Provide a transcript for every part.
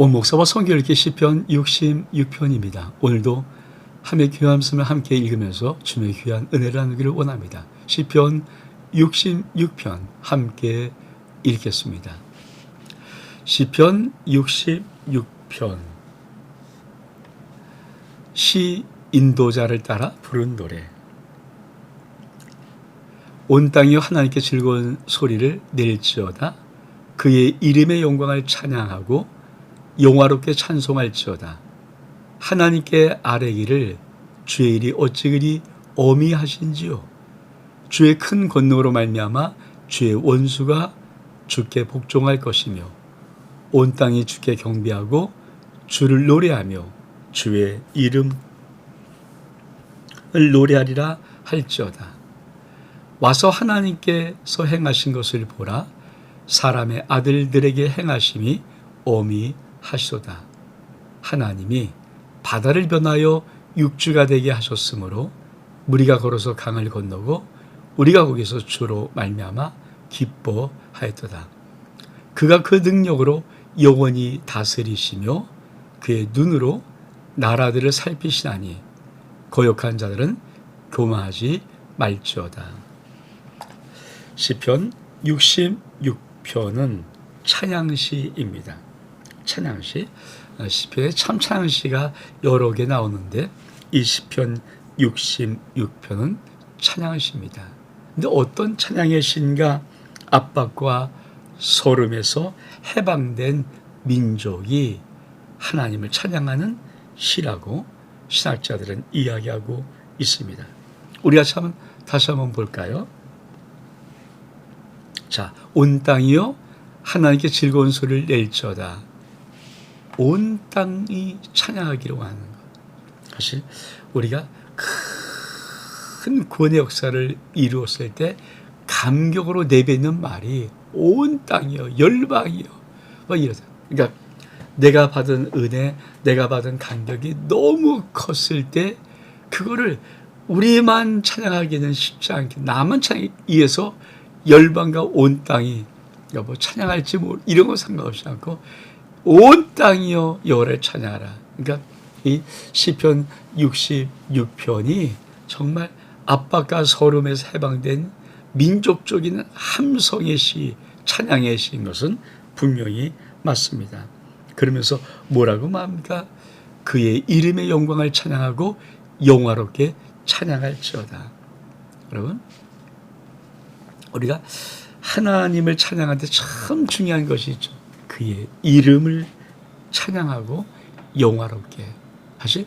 온 목사와 성결기 시편 66편입니다. 오늘도 함의 귀한 말씀을 함께 읽으면서 주님의 귀한 은혜를 나누기를 원합니다. 시편 66편 함께 읽겠습니다. 시편 66편 시 인도자를 따라 부른 노래 온 땅이 하나님께 즐거운 소리를 낼지어다 그의 이름의 영광을 찬양하고 영화롭게 찬송할지어다. 하나님께 아뢰기를 주의 일이 어찌 그리 어미하신지요. 주의 큰 권능으로 말미암아 주의 원수가 주께 복종할 것이며 온 땅이 주께 경배하고 주를 노래하며 주의 이름을 노래하리라 할지어다. 와서 하나님께서 행하신 것을 보라. 사람의 아들들에게 행하심이 어미 하시도다 하나님이 바다를 변하여 육주가 되게 하셨으므로 우리가 걸어서 강을 건너고 우리가 거기서 주로 말미암아 기뻐하였도다. 그가 그 능력으로 영원히 다스리시며 그의 눈으로 나라들을 살피시나니 거역한 자들은 교만하지 말지어다. 시편 66편은 찬양시입니다. 찬양 시. 시편에 참 찬양 시가 여러 개 나오는데 이 시편 66편은 찬양 시입니다. 근데 어떤 찬양의 시인가 압박과 소름에서 해방된 민족이 하나님을 찬양하는 시라고 신학자들은 이야기하고 있습니다. 우리가 참 다시 한번 볼까요? 자, 온 땅이요 하나님께 즐거운 소리를 낼지어다. 온 땅이 찬양하기를 원하는 것. 사실 우리가 큰 구원의 역사를 이루었을 때 감격으로 내뱉는 말이 온 땅이요, 열방이요, 뭐 이러다. 그러니까 내가 받은 은혜, 내가 받은 감격이 너무 컸을 때 그거를 우리만 찬양하기는 쉽지 않게 나만 찬양하기 위해서 열방과 온 땅이 뭐 찬양할지 뭐 이런 거 상관없이 않고 온 땅이여 여호와를 찬양하라. 그러니까 이 시편 66편이 정말 압박과 서름에서 해방된 민족적인 함성의 시, 찬양의 시인 것은 분명히 맞습니다. 그러면서 뭐라고 말합니까? 그의 이름의 영광을 찬양하고 영화롭게 찬양할지어다. 여러분, 우리가 하나님을 때참 중요한 것이 있죠. 그의 이름을 찬양하고 영화롭게. 사실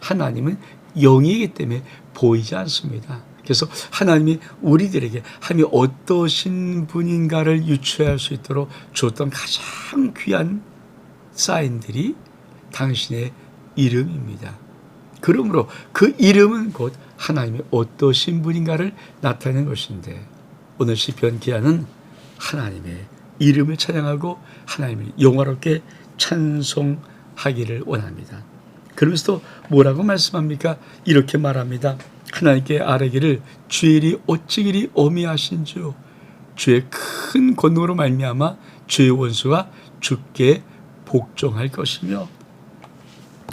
하나님은 영이기 때문에 보이지 않습니다. 그래서 하나님이 우리들에게 하나님이 어떠신 분인가를 유추할 수 있도록 줬던 가장 귀한 사인들이 당신의 이름입니다. 그러므로 그 이름은 곧 하나님이 어떠신 분인가를 나타내는 것인데 오늘 시편 기하는 하나님의 이름을 찬양하고 하나님을 영화롭게 찬송하기를 원합니다. 그러면서 또 뭐라고 말씀합니까? 이렇게 말합니다. 하나님께 아뢰기를 주의 일이 어찌 그리 어미하신지요. 주의 큰 권능으로 말미암아 주의 원수가 주께 복종할 것이며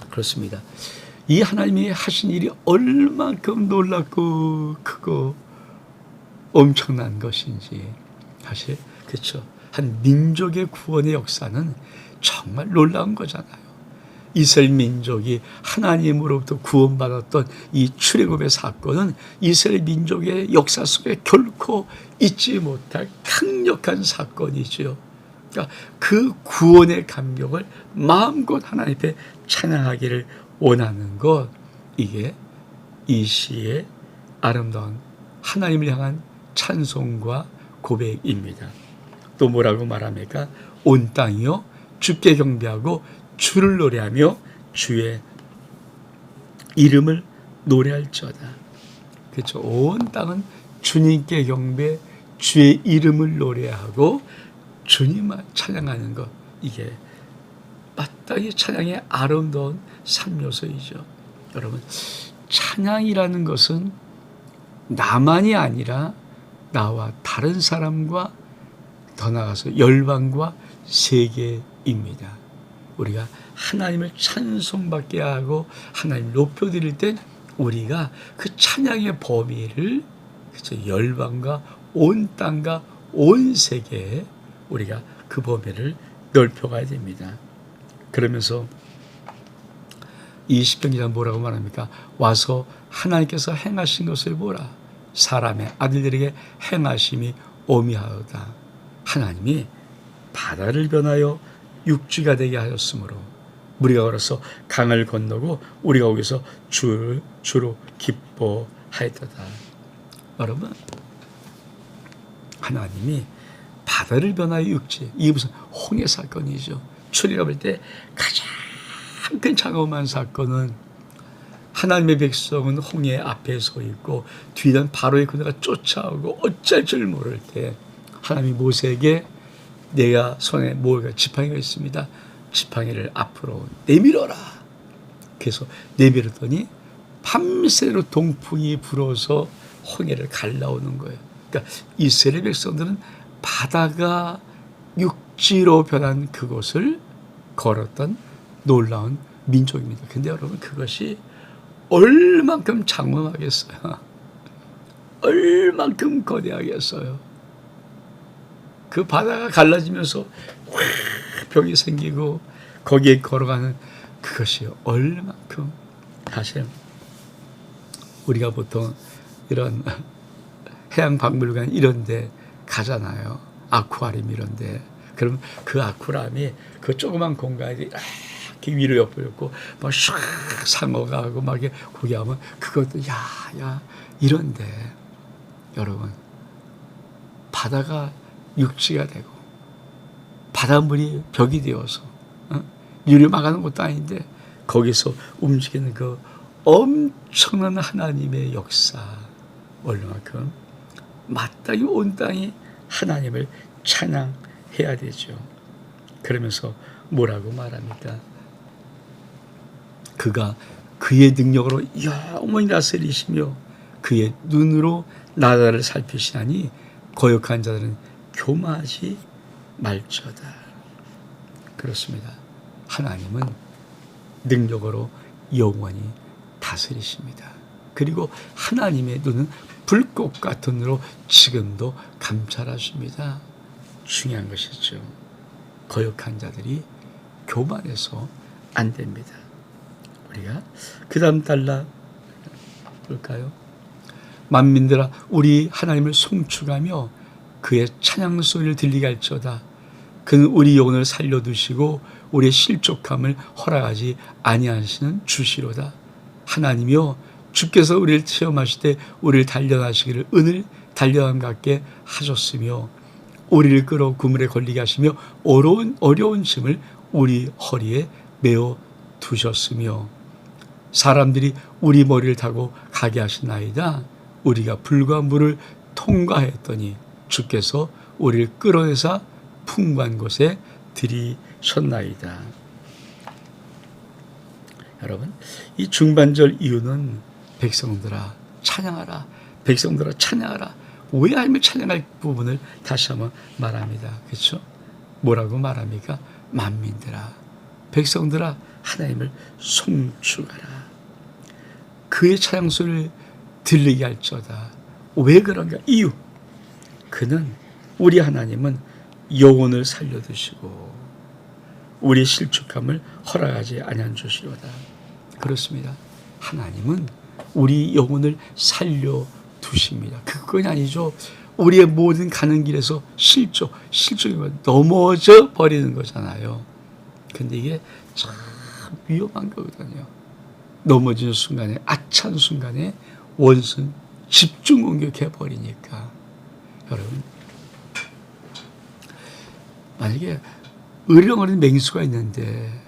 그렇습니다. 이 하나님이 하신 일이 얼만큼 놀랍고 크고 엄청난 것인지 사실 그렇죠. 한 민족의 구원의 역사는 정말 놀라운 거잖아요. 이스라엘 민족이 하나님으로부터 구원받았던 이 출애굽의 사건은 이스라엘 민족의 역사 속에 결코 잊지 못할 강력한 사건이죠. 그러니까 그 구원의 감격을 마음껏 하나님 앞에 찬양하기를 원하는 것 이게 이 시의 아름다운 하나님을 향한 찬송과 고백입니다. 또 뭐라고 말합니까? 온 땅이요 주께 경배하고 주를 노래하며 주의 이름을 노래할지어다. 그렇죠. 온 땅은 주님께 경배, 주의 이름을 노래하고 주님만 찬양하는 것 이게 마땅히 찬양의 아름다운 삼요소이죠. 여러분 찬양이라는 것은 나만이 아니라 나와 다른 사람과 더 나아가서 열방과 세계입니다. 우리가 하나님을 찬송받게 하고 하나님 높여드릴 때 우리가 그 찬양의 범위를 그쵸 열방과 온 땅과 온 세계에 우리가 그 범위를 넓혀가야 됩니다. 그러면서 이 시편기자 뭐라고 말합니까? 와서 하나님께서 행하신 것을 보라. 사람의 아들들에게 행하심이 오미하다. 하나님이 바다를 변하여 육지가 되게 하셨으므로 우리가 걸어서 강을 건너고 우리가 거기서 주, 주로 기뻐하였다. 여러분, 하나님이 바다를 변하여 육지, 이게 무슨 홍해 사건이죠. 출애굽할 때 가장 큰 차가운 사건은 하나님의 백성은 홍해 앞에 서 있고 뒤는 바로의 그네가 쫓아오고 어쩔 줄 모를 때 하나님이 모세에게 내가 손에 뭐가 지팡이가 있습니다. 지팡이를 앞으로 내밀어라. 그래서 내밀었더니 밤새로 동풍이 불어서 홍해를 갈라오는 거예요. 그러니까 이스라엘 백성들은 바다가 육지로 변한 그곳을 걸었던 놀라운 민족입니다. 근데 여러분 그것이 얼만큼 장엄하겠어요. 얼만큼 거대하겠어요. 그 바다가 갈라지면서 벽이 생기고 거기에 걸어가는 그것이 얼만큼 사실 우리가 보통 이런 해양 박물관 이런데 가잖아요. 아쿠아리움 이런데. 그럼 그 아쿠아리움이 그 조그만 공간이 이렇게 위로 엿보였고 막슉 상어가 하고 막 이렇게 구경하면 그것도 야야 이런데 여러분 바다가 육지가 되고 바닷물이 벽이 되어서 어? 유리 막아놓은 것도 아닌데 거기서 움직이는 그 엄청난 하나님의 역사 얼마만큼 마땅히 온 땅이 하나님을 찬양해야 되죠. 그러면서 뭐라고 말합니까? 그가 그의 능력으로 영원히 다스리시며 그의 눈으로 나라를 살피시나니 거역한 자들은 교마하지 말지어다. 그렇습니다. 하나님은 능력으로 영원히 다스리십니다. 그리고 하나님의 눈은 불꽃 같은 눈으로 지금도 감찰하십니다. 중요한 것이죠. 거역한 자들이 교만해서 안 됩니다. 우리가 그 다음 달라 볼까요? 만민들아 우리 하나님을 송축하며 그의 찬양 소리를 들리게 할지어다. 그는 우리 영혼을 살려두시고 우리의 실족함을 허락하지 아니하시는 주시로다. 하나님이여 주께서 우리를 체험하실 때 우리를 단련하시기를 은을 단련함 같게 하셨으며 우리를 끌어 구물에 걸리게 하시며 어려운 어려운 짐을 우리 허리에 메어 두셨으며 사람들이 우리 머리를 타고 가게 하시나이다. 우리가 불과 물을 통과했더니 주께서 우리를 끌어내사 풍부한 곳에 들이셨나이다. 여러분, 이 중반절 이유는 백성들아 찬양하라. 백성들아 찬양하라. 왜 하나님을 찬양할 부분을 다시 한번 말합니다. 그렇죠? 뭐라고 말합니까? 만민들아, 백성들아 하나님을 송축하라. 그의 찬양 소리를 들리게 할지어다. 왜 그런가? 이유. 그는 우리 하나님은 영혼을 살려두시고 우리 실축함을 허락하지 아니한 주시로다. 그렇습니다. 하나님은 우리 영혼을 살려 두십니다. 그건 아니죠. 우리의 모든 가는 길에서 실족, 실족이 넘어져 버리는 거잖아요. 근데 이게 참 위험한 거거든요. 넘어지는 순간에, 아찬 순간에 원수는 집중 공격해 버리니까. 여러분, 만약에 으렁어린 맹수가 있는데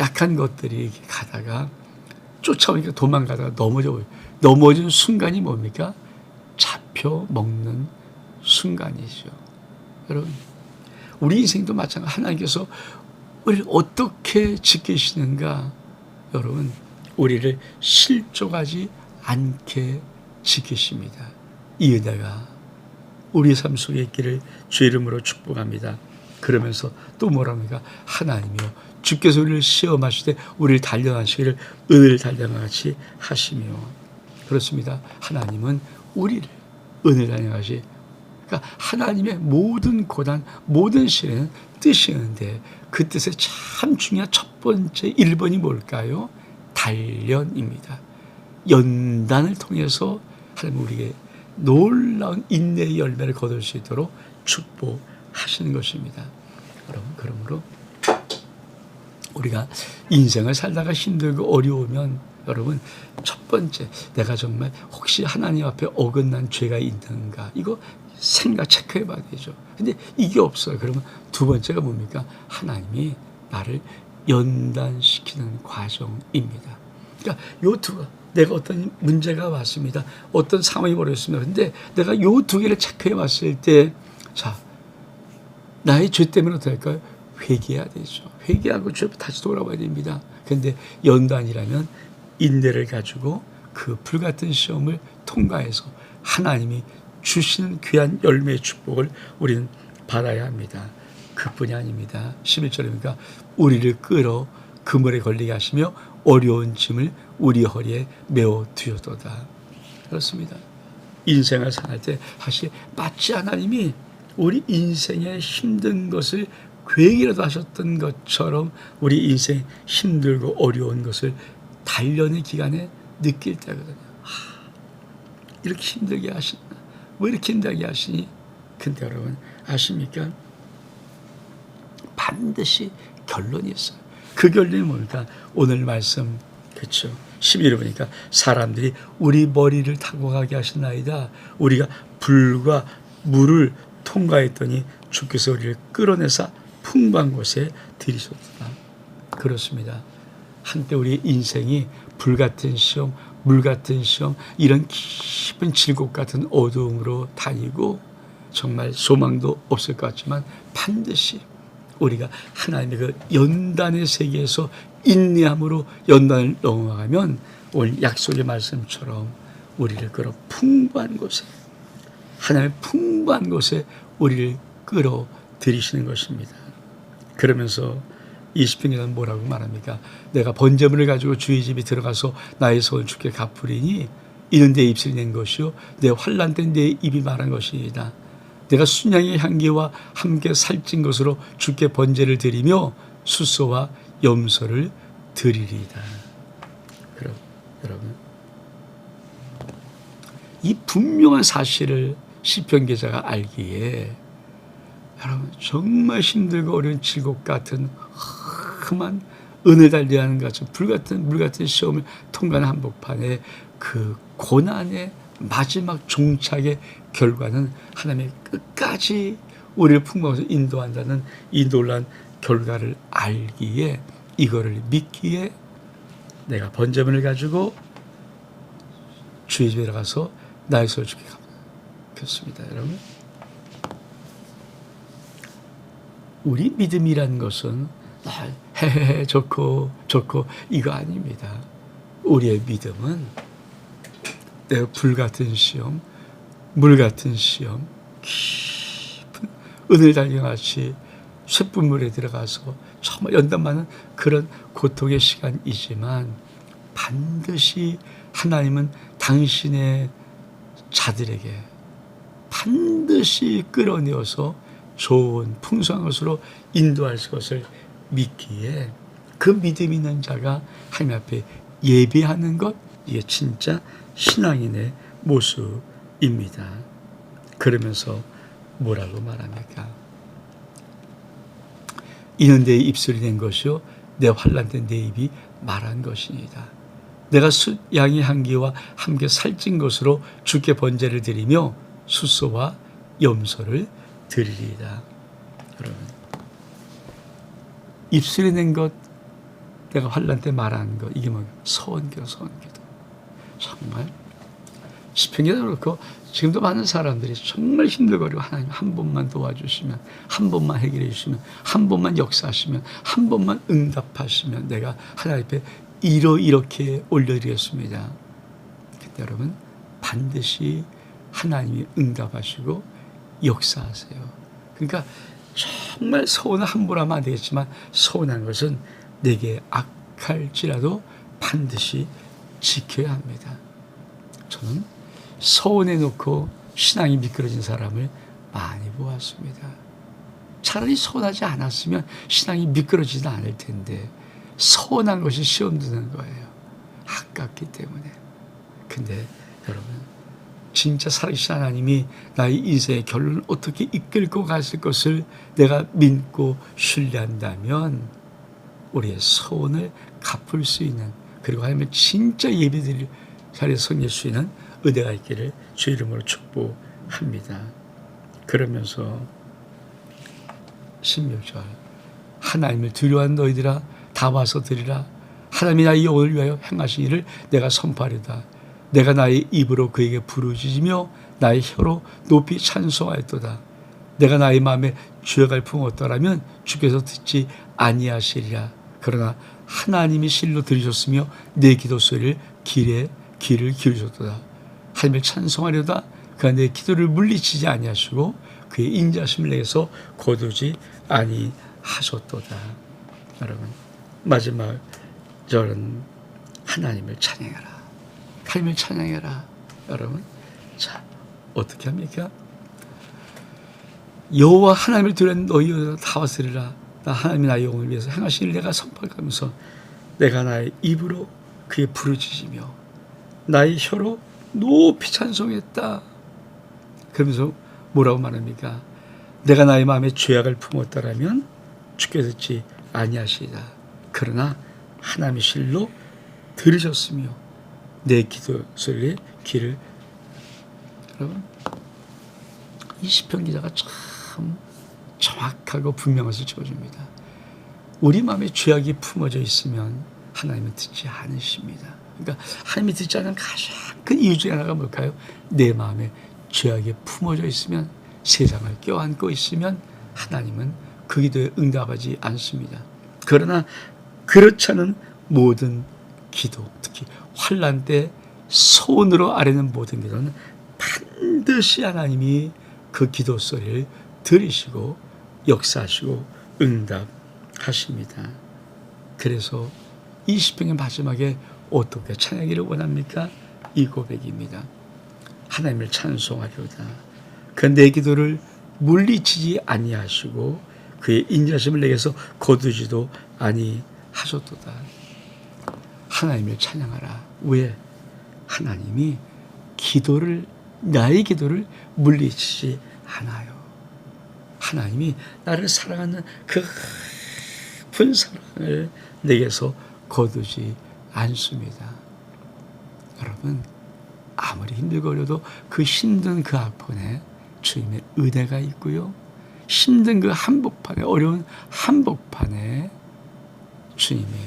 약한 것들이 가다가 쫓아오니까 도망가다가 넘어져 넘어진 순간이 뭡니까? 잡혀 먹는 순간이죠. 여러분, 우리 인생도 마찬가지. 하나님께서 우리를 어떻게 지키시는가? 여러분, 우리를 실족하지 않게 지키십니다. 이 은혜가 우리 삶 속에 있기를 주 이름으로 축복합니다. 그러면서 또 뭐랍니까? 하나님이여 주께서 우리를 시험하실 때 우리를 단련하시기를 은혜를 단련같이 하시며 그렇습니다. 하나님은 우리를 은혜를 단련하시 그러니까 하나님의 모든 고난, 모든 시련은 뜻이었는데 그 뜻에 참 중요한 첫 번째 1번이 뭘까요? 단련입니다. 연단을 통해서 하나님 우리에게 놀라운 인내의 열매를 거둘 수 있도록 축복하시는 것입니다. 여러분, 그러므로 우리가 인생을 살다가 힘들고 어려우면 여러분 첫 번째 내가 정말 혹시 하나님 앞에 어긋난 죄가 있는가 이거 생각 체크해 봐야 되죠. 근데 이게 없어요. 그러면 두 번째가 뭡니까? 하나님이 나를 연단시키는 과정입니다. 그러니까 요두 내가 어떤 문제가 왔습니다. 어떤 상황이 벌어졌습니다. 근데 내가 요 두 개를 체크해 봤을 때 자, 나의 죄 때문에 어떻게 할까요? 회개해야 되죠. 회개하고 죄 다시 돌아와야 됩니다. 근데 연단이라면 인내를 가지고 그 불같은 시험을 통과해서 하나님이 주시는 귀한 열매의 축복을 우리는 받아야 합니다. 그뿐이 아닙니다. 11절입니까? 우리를 끌어 그물에 걸리게 하시며 어려운 짐을 우리 허리에 메어 두었도다. 그렇습니다. 인생을 살할 때 사실 마치 하나님이 우리 인생의 힘든 것을 계획이라도 하셨던 것처럼 우리 인생 힘들고 어려운 것을 단련의 기간에 느낄 때거든요. 하, 이렇게 힘들게 하시나? 왜 이렇게 힘들게 하시니? 근데 여러분 아십니까? 반드시 결론이 있어요. 그 결론이 뭘까? 오늘 말씀 그렇죠. 11절 보니까 사람들이 우리 머리를 타고 가게 하신나이다. 우리가 불과 물을 통과했더니 주께서 우리를 끌어내사 풍부한 곳에 들이셨다. 그렇습니다. 한때 우리 인생이 불 같은 시험, 물 같은 시험, 이런 깊은 질곡 같은 어두움으로 다니고 정말 소망도 없을 것 같지만 반드시 우리가 하나님의 그 연단의 세계에서 인내함으로 연단을 넘어가면 오늘 약속의 말씀처럼 우리를 끌어 풍부한 곳에 하나님의 풍부한 곳에 우리를 끌어 들이시는 것입니다. 그러면서 20편에는 뭐라고 말합니까? 내가 번제물을 가지고 주의 집에 들어가서 나의 소원 주께 갚으리니 이는 내 입술이 낸 것이요 내 환란된 내 입이 말한 것이다. 내가 순양의 향기와 함께 살찐 것으로 주께 번제를 드리며 수소와 염소를 드리리다. 그럼 여러분 이 분명한 사실을 시편 기자가 알기에 여러분 정말 힘들고 어려운 질곡 같은 험한 은을 달리하는 것처럼 불같은 물 같은 시험을 통과한 한복판에 그 고난의 마지막 종착의 결과는 하나님의 끝까지 우리를 풍부하서 인도한다는 이 놀란 결과를 알기에 이거를 믿기에 내가 번제물을 가지고 주의 집에 들어가서 나의 소를 주게 갚습니다. 여러분 우리 믿음이란 것은 헤헤 좋고 좋고 이거 아닙니다. 우리의 믿음은 내가 불 같은 시험, 물 같은 시험, 깊은 은을 달려같이 쇳불물에 들어가서 정말 연단 많은 그런 고통의 시간이지만 반드시 하나님은 당신의 자들에게 반드시 끌어내어서 좋은 풍성한 것으로 인도할 것을 믿기에 그 믿음 있는 자가 하나님 앞에 예배하는 것 이게 진짜 신앙인의 모습입니다. 그러면서 뭐라고 말합니까? 이는 내 입술이 낸 것이요 내 환란된 내 입이 말한 것이니다. 내가 수, 양의 향기와 함께 살찐 것으로 주께 번제를 드리며 수소와 염소를 드리리이다. 여러분 입술이 낸 것, 내가 환란 때 말한 것 이게 뭐 서원기도 서원기도 정말 시편기도 그렇고 지금도 많은 사람들이 정말 힘들거리고 하나님 한 번만 도와주시면 한 번만 해결해 주시면 한 번만 역사하시면 한 번만 응답하시면 내가 하나님 앞에 이러 이렇게 올려드리겠습니다. 그때 여러분 반드시 하나님이 응답하시고 역사하세요. 그러니까 정말 서운한 함부로 하면 안 되겠지만 서운한 것은 내게 악할지라도 반드시 지켜야 합니다. 저는 서운해 놓고 신앙이 미끄러진 사람을 많이 보았습니다. 차라리 서운하지 않았으면 신앙이 미끄러지지 않을 텐데 서운한 것이 시험 드는 거예요. 아깝기 때문에. 근데 여러분 진짜 살아계신 하나님이 나의 인생의 결론을 어떻게 이끌고 갔을 것을 내가 믿고 신뢰한다면 우리의 소원을 갚을 수 있는 그리고 하나님을 진짜 예배드릴 자리에 섬길 수 있는 은혜가 있기를 주 이름으로 축복합니다. 그러면서 16절 하나님을 두려워한 너희들아 다 와서 드리라. 하나님이 나의 영혼을 위하여 행하신 일을 내가 선포하리다. 내가 나의 입으로 그에게 부르짖으며 나의 혀로 높이 찬송하였도다. 내가 나의 마음에 죄악을 품었더라면 주께서 듣지 아니하시리라. 그러나 하나님이 실로 들으셨으며 내 기도 소리를 길에 귀를 기울이셨도다 하나님을 찬송하려다 그가 내 기도를 물리치지 아니하시고 그의 인자심을 내게서 거두지 아니하셨도다. 여러분 마지막 절은 하나님을 찬양해라. 하나님을 찬양해라. 여러분 자 어떻게 합니까? 여호와 하나님을 두려는 너희가 다 왔으리라. 나 하나님이 나의 영혼을 위해서 행하신 일 내가 선포하면서 내가 나의 입으로 그의 부르짖으며 나의 혀로 높이 찬송했다. 그러면서 뭐라고 말합니까? 내가 나의 마음에 죄악을 품었다라면 주께서 듣지 아니하시리다. 그러나 하나님의 실로 들으셨으며 내 기도 소리에 귀를 여러분 이 시편 기자가 참 정확하고 분명한 것을 찍어줍니다. 우리 마음에 죄악이 품어져 있으면 하나님은 듣지 않으십니다. 그러니까 하나님이 듣지 않는 가장 큰 이유 중에 하나가 뭘까요? 내 마음에 죄악이 품어져 있으면 세상을 껴안고 있으면 하나님은 그 기도에 응답하지 않습니다. 그러나 그렇지 않은 모든 기도, 특히 환란 때 손으로 아뢰는 모든 기도는 반드시 하나님이 그 기도 소리를 들으시고 역사하시고 응답하십니다. 그래서 이 시편의 마지막에 어떻게 찬양기를 원합니까? 이 고백입니다. 하나님을 찬송하려다. 그 내 기도를 물리치지 아니하시고 그의 인자심을 내게서 거두지도 아니하셨도다. 하나님을 찬양하라. 왜? 하나님이 기도를 나의 기도를 물리치지 않아요. 하나님이 나를 사랑하는 그 깊은 사랑을 내게서 거두지 않습니다. 여러분 아무리 힘들거려도 그 힘든 그 앞판에 주님의 은혜가 있고요. 힘든 그 한복판에 어려운 한복판에 주님의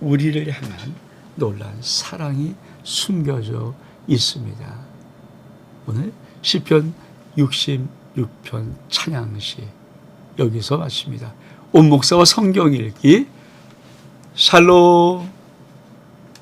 우리를 향한 놀라운 사랑이 숨겨져 있습니다. 오늘 시편 66편 찬양시. 여기서 마칩니다. 온 목사와 성경 읽기. 샬롬